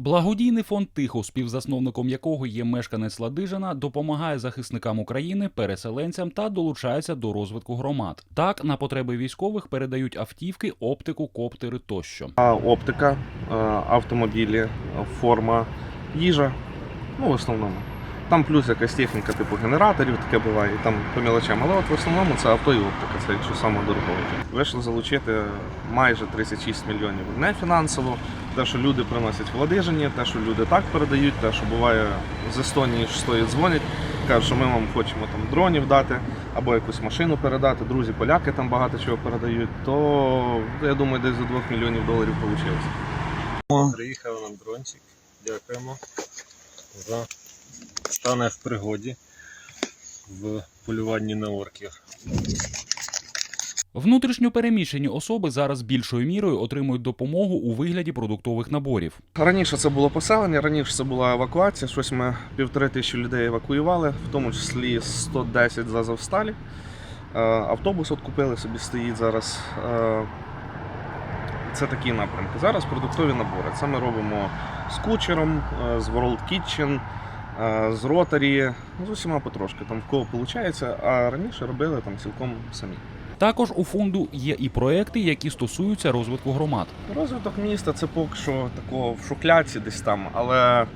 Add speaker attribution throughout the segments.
Speaker 1: Благодійний фонд Тихо, співзасновником якого є мешканець Ладижина, допомагає захисникам України, переселенцям та долучається до розвитку громад. Так, на потреби військових передають автівки, оптику, коптери тощо.
Speaker 2: Оптика, е, автомобілі, форма, їжа. Ну, в основному. Там плюс якась техніка, типу генераторів, таке буває, і там по мілочам. Але от в основному це авто і оптика, це якщо саме дорогою. Вийшло залучити майже 36 мільйонів не фінансово. Те, що люди приносять в Ладижині, те, що люди так передають, те, що буває з Естонії шостої дзвонять, кажуть, що ми вам хочемо там дронів дати або якусь машину передати. Друзі, поляки там багато чого передають, то я думаю, десь за 2 мільйонів доларів вийшло.
Speaker 3: Приїхав нам дрончик. Дякуємо за стане в пригоді в полюванні на орків.
Speaker 1: Внутрішньо переміщені особи зараз більшою мірою отримують допомогу у вигляді продуктових наборів.
Speaker 2: Раніше це було поселення, раніше це була евакуація. Щось ми півтори тисячі людей евакуювали, в тому числі 110 з Азовсталі. Е, Автобус от купили, собі стоїть зараз. Е, Це такі напрямки. Зараз продуктові набори. Це ми робимо з кучером, е, з World Kitchen, з ротарі, ну, з усіма потрошки, там в кого виходить, а раніше робили там цілком самі.
Speaker 1: Також у фонду є і проекти, які стосуються розвитку громад.
Speaker 2: Розвиток міста це поки що такого в шухляці десь там, але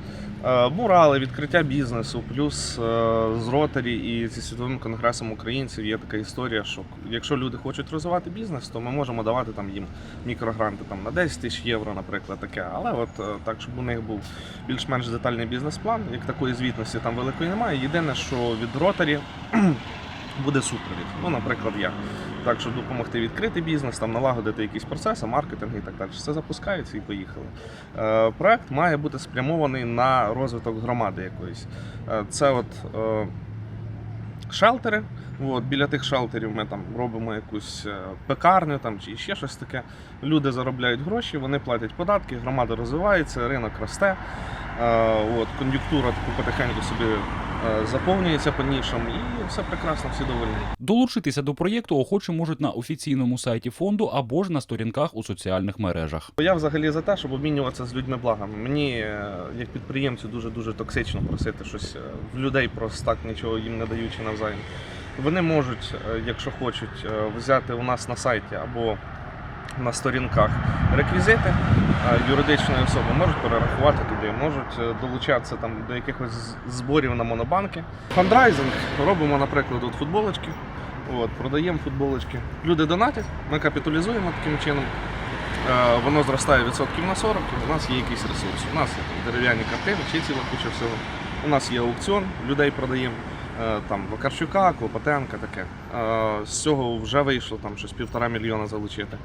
Speaker 2: мурали, відкриття бізнесу, плюс е, з Ротарі і зі світовим конгресом українців є така історія, що якщо люди хочуть розвивати бізнес, то ми можемо давати там їм мікрогранти там на 10 тисяч євро, наприклад, таке. Але от е, так, щоб у них був більш-менш детальний бізнес-план, як такої звітності там великої немає. Єдине, що від Ротарі буде супровід. Ну, наприклад, я. Так, щоб допомогти відкрити бізнес, там налагодити якісь процеси, маркетинг і так далі. Все запускається і поїхали. Е, проект має бути спрямований на розвиток громади якоїсь. Е, це от е, шелтери. От, біля тих шелтерів ми там робимо якусь е, пекарню там, чи ще щось таке. Люди заробляють гроші, вони платять податки, громада розвивається, ринок росте. Е, от, кон'юнктура таку потихеньку собі заповнюється по нішам, і все прекрасно, всі довольні.
Speaker 1: Долучитися до проєкту охочі можуть на офіційному сайті фонду або ж на сторінках у соціальних мережах.
Speaker 2: Я взагалі за те, щоб обмінюватися з людьми благами. Мені, е, як підприємцю, дуже дуже токсично просити щось е, в людей просто так, нічого їм не даючи навзаєм. Вони можуть, е, якщо хочуть, е, взяти у нас на сайті або на сторінках реквізити е, юридичної особи, можуть перерахувати туди, можуть е, долучатися там до якихось зборів на монобанки. Фандрайзинг робимо, наприклад, от футболочки. От, продаємо футболочки. Люди донатять, ми капіталізуємо таким чином. Е, Воно зростає відсотків на 40, і у нас є якийсь ресурс. У нас дерев'яні картини, ще ціла куча всього. У нас є аукціон, людей продаємо. Там Вакарчука, Клопотенка, таке. З цього вже вийшло там щось півтора мільйона залучити.